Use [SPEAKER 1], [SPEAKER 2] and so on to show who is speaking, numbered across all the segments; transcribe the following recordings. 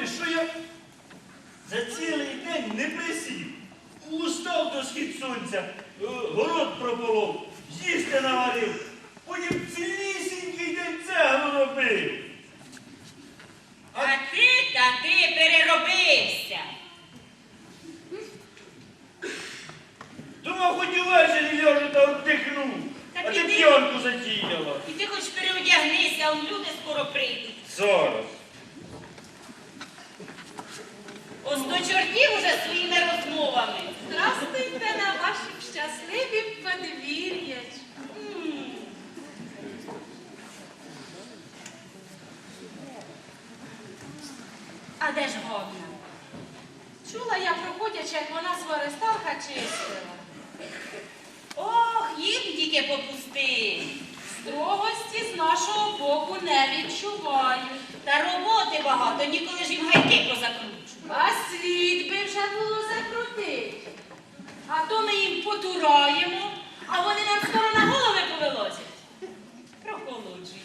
[SPEAKER 1] не
[SPEAKER 2] що я за цілий день не присів? Устав до схід сонця, е, город прополов, їсти наварив, потім цілісінький день цеглу робив.
[SPEAKER 1] А ти та ти переробився.
[SPEAKER 2] Думав, хоч увечері ляжу та вдихну, а ти п'янку затіяла.
[SPEAKER 1] І ти хоч переодягнися, он люди скоро прийдуть.
[SPEAKER 2] Зараз.
[SPEAKER 1] А де ж годна?
[SPEAKER 3] Чула я проходячи, як вона сваристалка чистила.
[SPEAKER 1] Ох, їм тільки попусти.
[SPEAKER 3] Строгості з нашого боку не відчуваю.
[SPEAKER 1] Та роботи багато, ніколи ж їм гайки позакручу.
[SPEAKER 3] А світ би вже було закрутити. А то ми їм потураємо, а вони нам скоро на голови повилозять.
[SPEAKER 1] Прохолоджуйтесь.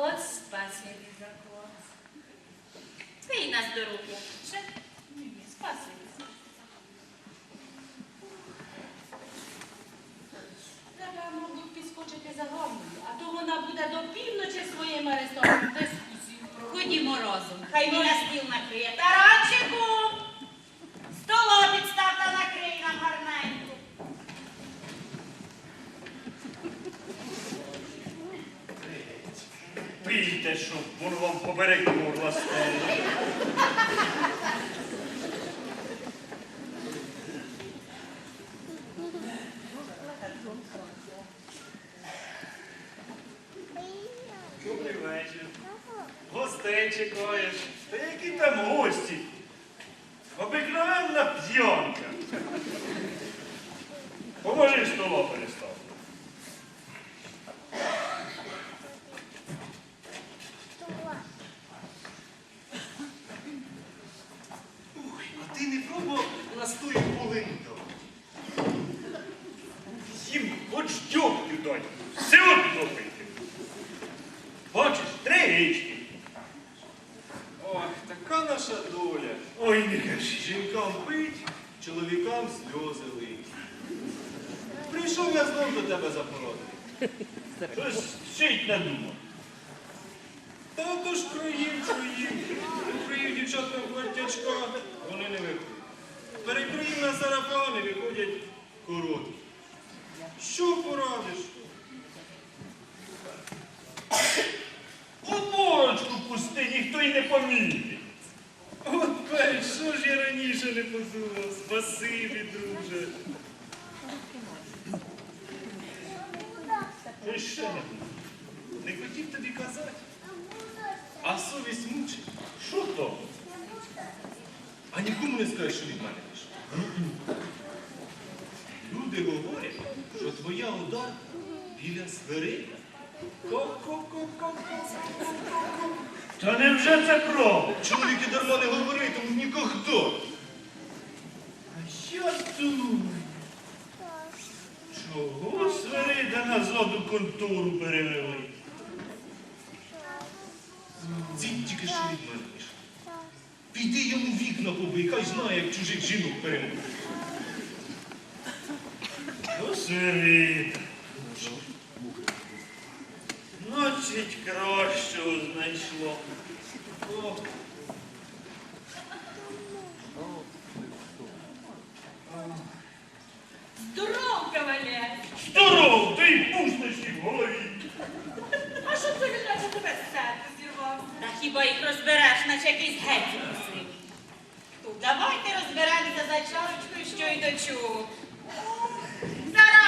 [SPEAKER 1] От спасибі за клас. Це і на здоров'я. Ще? Спасибі.
[SPEAKER 3] Треба, мабуть, підскочити за гомною, а то вона буде до півночі своїм арестом дискусію проводити.
[SPEAKER 1] Ходімо разом, хай він на стіл накриє. Таранчику! Стола підстав та накрий нам гарненько.
[SPEAKER 2] Пийте, щоб воно вам поперек горла стало. Добрий вечір. Гостей чекаєш. Та які там гості? Обикновенна п'янка. Поможи стола перестав.
[SPEAKER 4] Ой, а ти не пробував настою полинду?
[SPEAKER 2] Їм хоч дьогтю дай, все одно пити. Бачиш, три гички.
[SPEAKER 4] Ой, така наша доля.
[SPEAKER 2] Ой, не кажи.
[SPEAKER 4] Жінкам пить, чоловікам сльози лить. Прийшов я знов до тебе запоротити.
[SPEAKER 2] Щось шить надумав.
[SPEAKER 4] Та то ж кроїв, кроїв. Кроїв дівчатка платтячка, вони не виходять. Перекроїв на сарафани, виходять короткі. Що порадиш?
[SPEAKER 2] Оборочку пусти, ніхто й не помітить.
[SPEAKER 4] От пей, що ж я раніше не подумав? Спасибі, друже.
[SPEAKER 2] Ти ще. Не
[SPEAKER 4] хотів тобі казати. А совість мучить.
[SPEAKER 2] Що то?
[SPEAKER 4] А нікому не скажеш, що від мене пішов. Люди говорять, що твоя удар біля свирина.
[SPEAKER 2] Та невже це правда?
[SPEAKER 4] Чоловіки дарма не говоритимуть ніколи.
[SPEAKER 2] А я думаю, чого Свирида назад у контору перевели?
[SPEAKER 4] Дід тільки що від мене пішов. Піди йому вікна побий, хай знає, як чужих жінок перемогти.
[SPEAKER 2] Свирида. Значить, кращого знайшло. О,
[SPEAKER 3] Здоров, кавалер!
[SPEAKER 2] Здоров, ти й пустощі в голові.
[SPEAKER 3] А що це він наче тебе з серця зірвав?
[SPEAKER 1] Та хіба їх розбереш, наче якийсь геть просив. Давайте розберемося за чарочкою, що й до чого.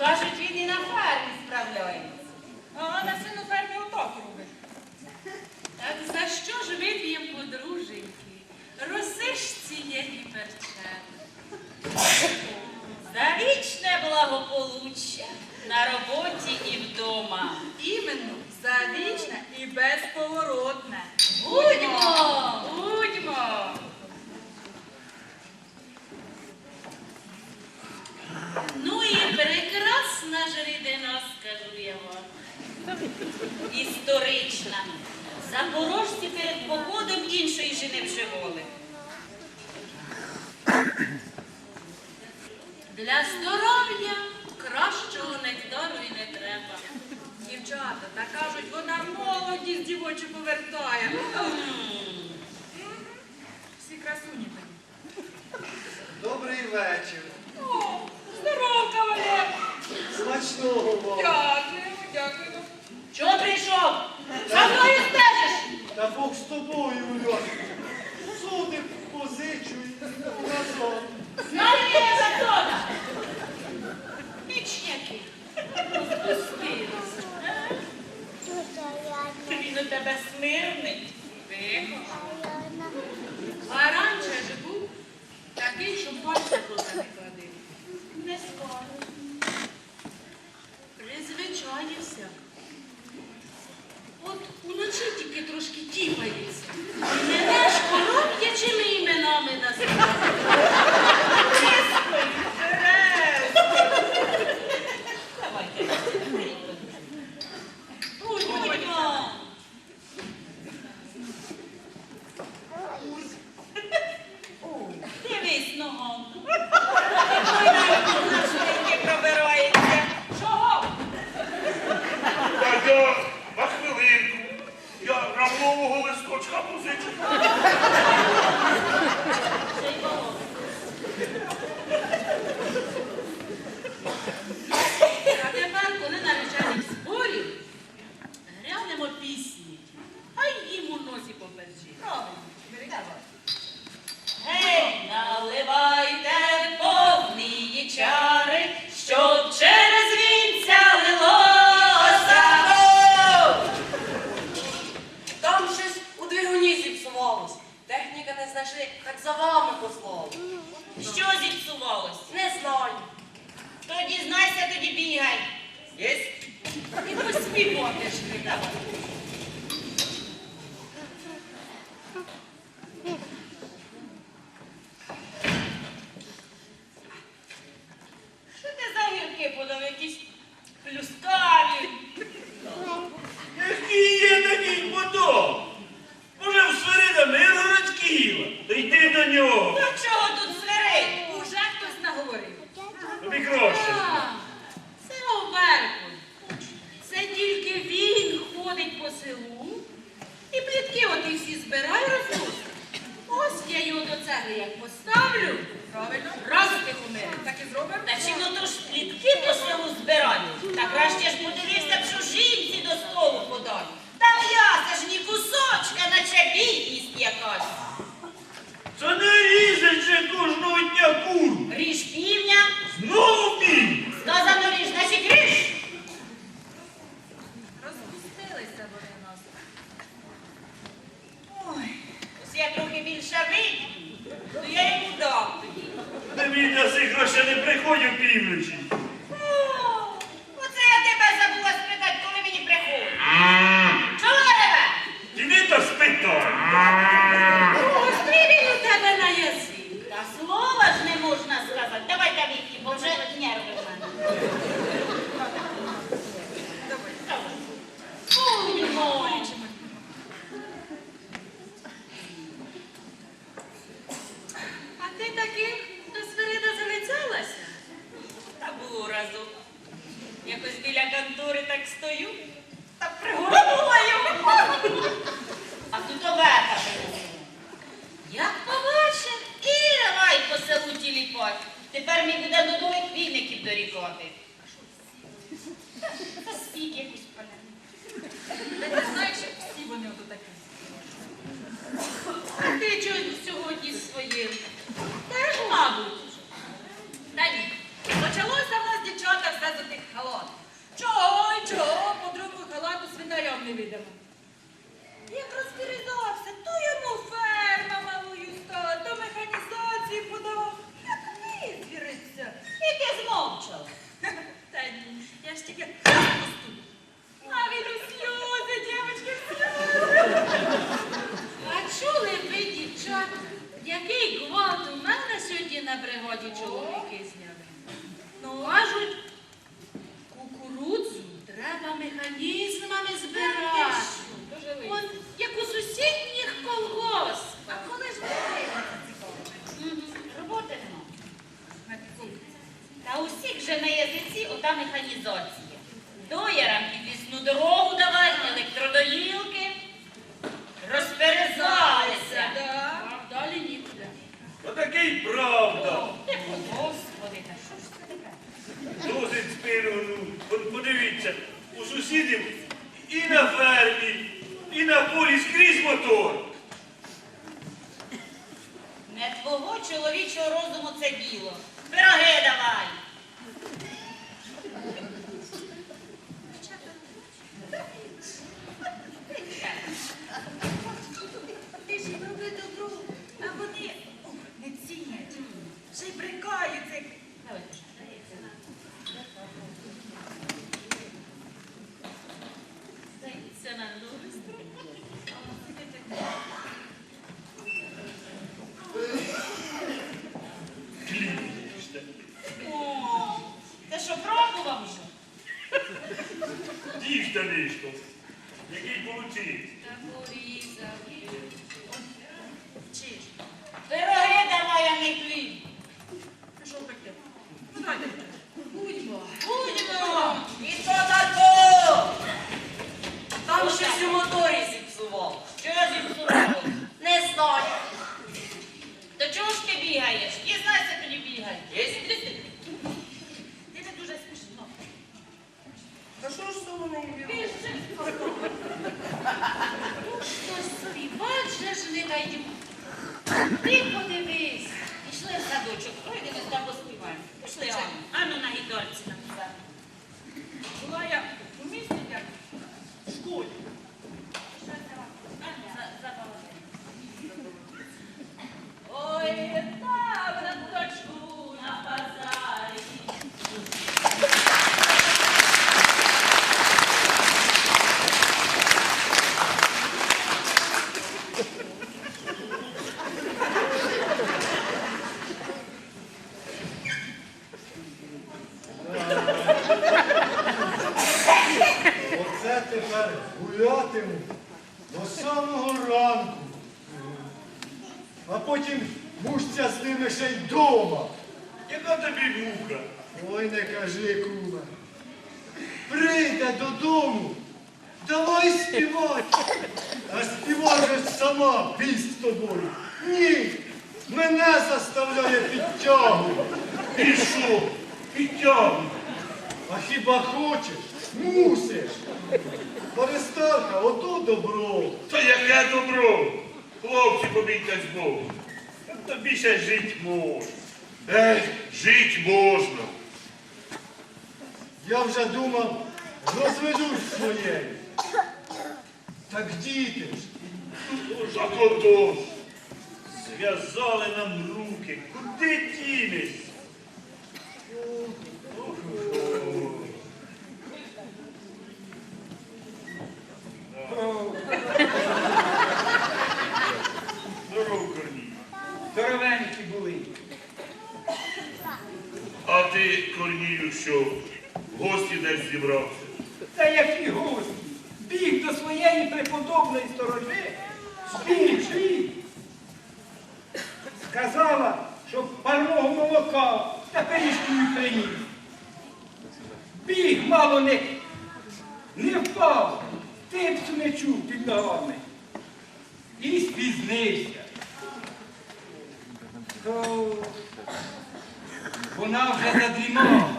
[SPEAKER 1] О, кажуть, він і на фермі справляється. А на сину фермі отак
[SPEAKER 3] та кажуть, вона молодість дівочу повертає. Всі красуні такі.
[SPEAKER 4] Добрий вечір.
[SPEAKER 3] О, здоров, кавалер!
[SPEAKER 4] Смачного вам.
[SPEAKER 3] Дякуємо, дякуємо.
[SPEAKER 1] Чого прийшов? За мною стежиш?
[SPEAKER 4] Та Бог з тобою, Льошечка. Суди позичу і назад.
[SPEAKER 1] Знаю я.
[SPEAKER 3] Пічняки. Розпустилися.
[SPEAKER 1] Він у тебе смирний.
[SPEAKER 3] Тихо. А раніше ж був такий, що пальця просто не кладив.
[SPEAKER 1] Не скоро.
[SPEAKER 3] Призвичаєвся. От уночі тільки трошки тіпається. Мене ж короб'ячими іменами називають.
[SPEAKER 1] Давайте.
[SPEAKER 3] Будьмо.
[SPEAKER 1] Дивись ногом. Ой, навіть на швидки пробирається. Чого?
[SPEAKER 2] Так я на хвилинку. Я рамового листочка позичу.
[SPEAKER 1] Ще й волос.
[SPEAKER 3] А тепер, коли на вечерніх зборів, грянемо пісні. Хай їм у носі побережі.
[SPEAKER 1] Гей, наливайте повні чари, щоб через вінця лилося.
[SPEAKER 5] Там щось у двигуні зіпсувалось. Техніка не знайшли, так за вами послали.
[SPEAKER 1] Що зіпсувалось?
[SPEAKER 5] Не знаю.
[SPEAKER 1] Тоді знайся, тоді бігай.
[SPEAKER 5] Єсть?
[SPEAKER 3] І поспівати ж не давай.
[SPEAKER 1] Що ти гірки подав якісь плюскаві?
[SPEAKER 2] Який є такий подоб? Може, в Свирида Миргород Києва? То йди до нього.
[SPEAKER 1] До чого тут свирить?
[SPEAKER 3] Уже хтось наговорив.
[SPEAKER 2] Тобі краще.
[SPEAKER 3] Це Оверкун. Це тільки він ходить по селу і плітки оті всі збирає розносить. Ось я його до цегли як поставлю. Правильно, раз тихомир. Так і зробимо.
[SPEAKER 1] Та чи ну то ж плітки по столу збирають? Та краще ж подивився, б, що жінці до столу подають. Та м'яса ж ні кусочка, наче бідність якась.
[SPEAKER 2] Це не чи кожного дня куру. Сусідів і на фермі, і на полі скрізь мотор.
[SPEAKER 1] Не твого чоловічого розуму це діло. Пироги давай.
[SPEAKER 6] Ти ж їм роби добро, а вони о, не цінять. Ще й брикаються.
[SPEAKER 1] Давай. Здається, на новий
[SPEAKER 2] Хліб їжте.
[SPEAKER 1] О, Ти що, пробував вже?
[SPEAKER 2] Їжте нишко. Який получив.
[SPEAKER 3] Та порізав.
[SPEAKER 6] Чи ж?
[SPEAKER 1] Пироги давай, а не хліб.
[SPEAKER 6] Ну що пекти? Ну дайте.
[SPEAKER 3] Будьмо.
[SPEAKER 1] Будьмо. І то на то.
[SPEAKER 5] Там щось у моторі зіпсував.
[SPEAKER 1] Що зіпсувало?
[SPEAKER 5] Не знаю.
[SPEAKER 1] До чого ж ти бігаєш? Дізнайся, тоді бігай.
[SPEAKER 5] Є звідти?
[SPEAKER 6] Ти не дуже смішно.
[SPEAKER 5] Та що ж це воно?
[SPEAKER 3] Хтось собі, бачиш, ж не даю. Ти подивись.
[SPEAKER 1] Пішли в садочок, пройдемо там поспіваємо. Пішли, Ану. Ану на гітарці нам все.
[SPEAKER 6] Була я у місті як в школі.
[SPEAKER 1] Ану, за- забавляй. Ой, там на точку на базарі.
[SPEAKER 7] Оце тепер гулятиму до самого ранку. А потім мушця з ними ще й дома.
[SPEAKER 2] Яка тобі мука?
[SPEAKER 7] Ой, не кажи, куме. Прийде додому, давай співати. А співай же сама піс з тобою. Ні, мене заставляє підтягувати.
[SPEAKER 2] І що? Підтягуй.
[SPEAKER 7] А хіба хочеш? Мусиш. Переставка, ото добро.
[SPEAKER 2] Та яке добро. Хлопці, побійтесь Богу. Та Тобі ще жить можна. Ех, жить можна.
[SPEAKER 7] Я вже думав, розведусь своєю. Так діти ж,
[SPEAKER 2] За кото. Зв'язали нам руки. Куди дінеш? Корнію, що, в гості десь зібрався?
[SPEAKER 8] Та які гості. Біг до своєї преподобної сторожи. Біг, біг. Сказала, що парного молока та пиріжків приніс. Біг мало не, не впав, типцю не чув під ногами. І спізнився. Вона вже задрімала.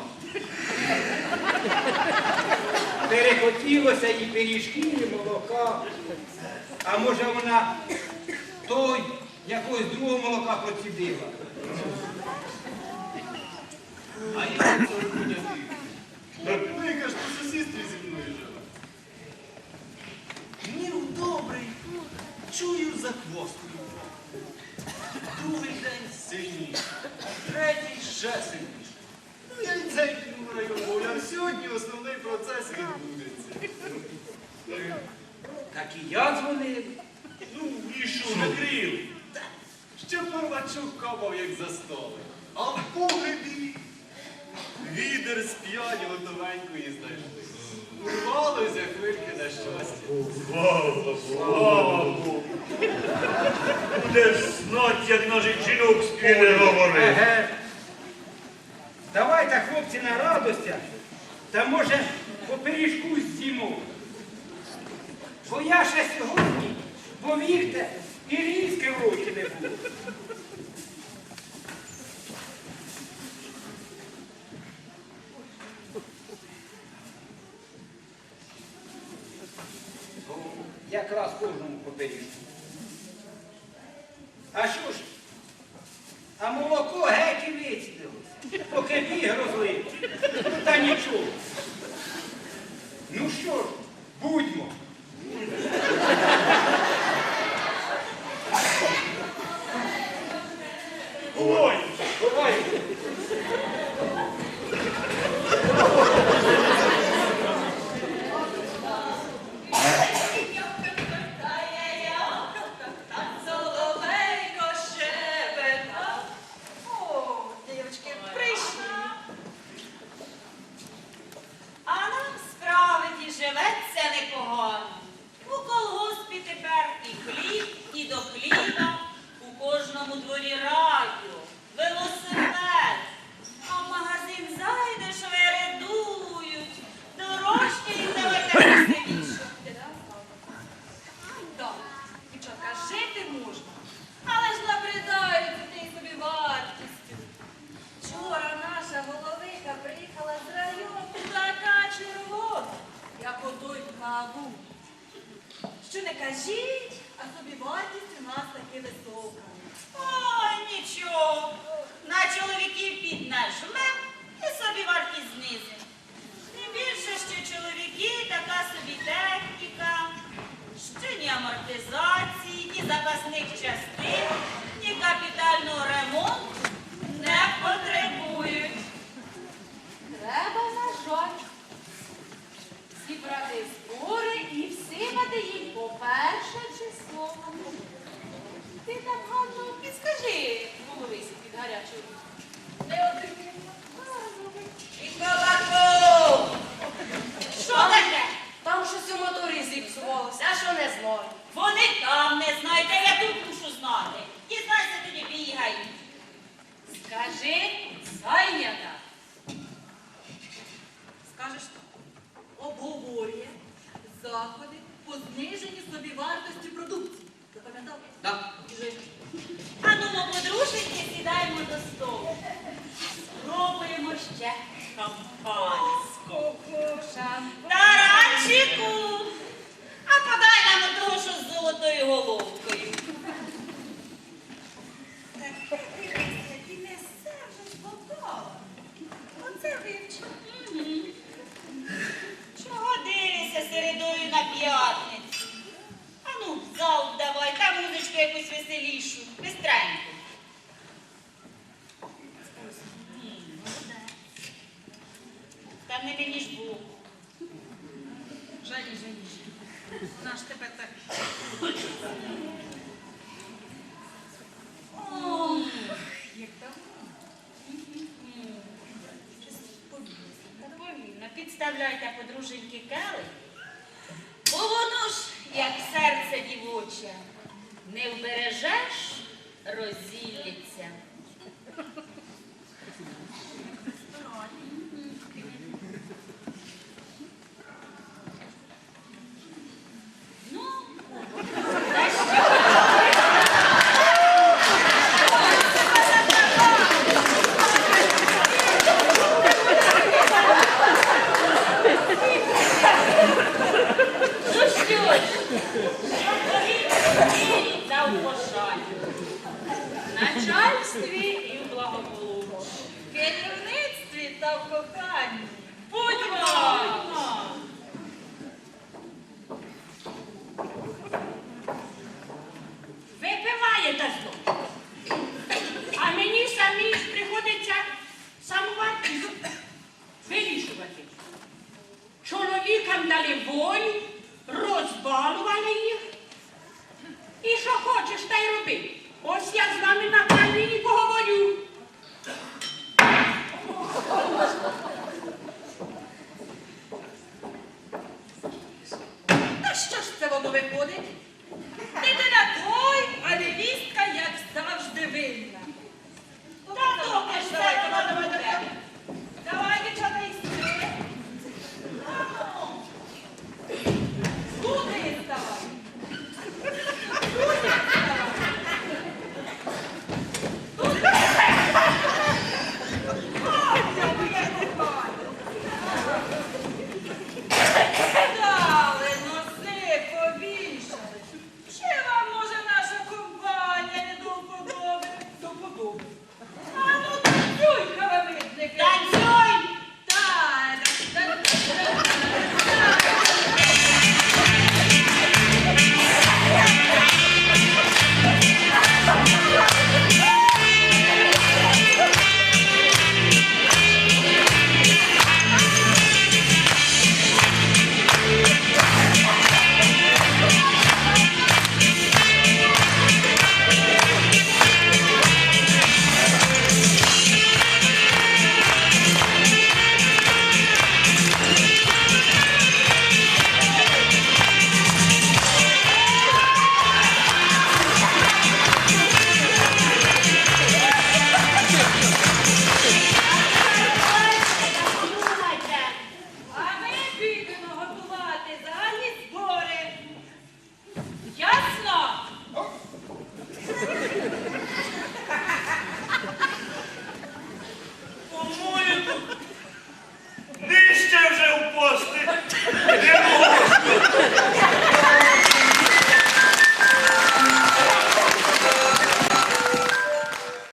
[SPEAKER 8] Перехотілося і пиріжки, і молока. А може вона той якогось другого молока поцідила.
[SPEAKER 4] А я не
[SPEAKER 2] Так
[SPEAKER 7] ти кажеш, що сестрі зі мною жила.
[SPEAKER 4] Мір добрий, чую за хвостом. Другий день сильніший ще сильніше. Ну, я й цей район мовляв, сьогодні основний процес відбудеться.
[SPEAKER 8] Так і я дзвонив.
[SPEAKER 2] Ну, і що, накрив?
[SPEAKER 4] Ще Павлачук копав, як за столи. А в погребі відер з п'яні готовенької знайшли. Урвалося хвильки на щастя.
[SPEAKER 2] Слава, слава Богу. Будеш знать, як наших жінок спіли говорити.
[SPEAKER 8] Давайте, хлопці, на радостях. Та може по пиріжку з'їмо. Бо я ще сьогодні, повірте, і різки в роті не було. Якраз кожному по пиріжку. А що ж?
[SPEAKER 1] Вони там не знають, а я тут мушу знати. Дізнайся тоді бігай.
[SPEAKER 3] Скажи, зайнята.
[SPEAKER 6] Скажеш так. Обговорює заходи по зниженню собівартості продукції. Запам'ятав?
[SPEAKER 5] Так.
[SPEAKER 6] Біжи.
[SPEAKER 1] А ну, подруженьки, сідаємо до столу. Спробуємо ще шампанську. Таранчику! А подай нам того, що з золотою головкою. Чого дивишся середою на п'ятницю? А ну, в зал давай, та музичку якусь веселішу, молодець. Та не мені ж дали волю, розбалували їх. І що хочеш, та й роби. Ось я з вами на
[SPEAKER 6] камінні поговорю. Та що ж це воно виходить? Ти не на той, а невістка, як завжди винна. Та добре, давай, давай, давай.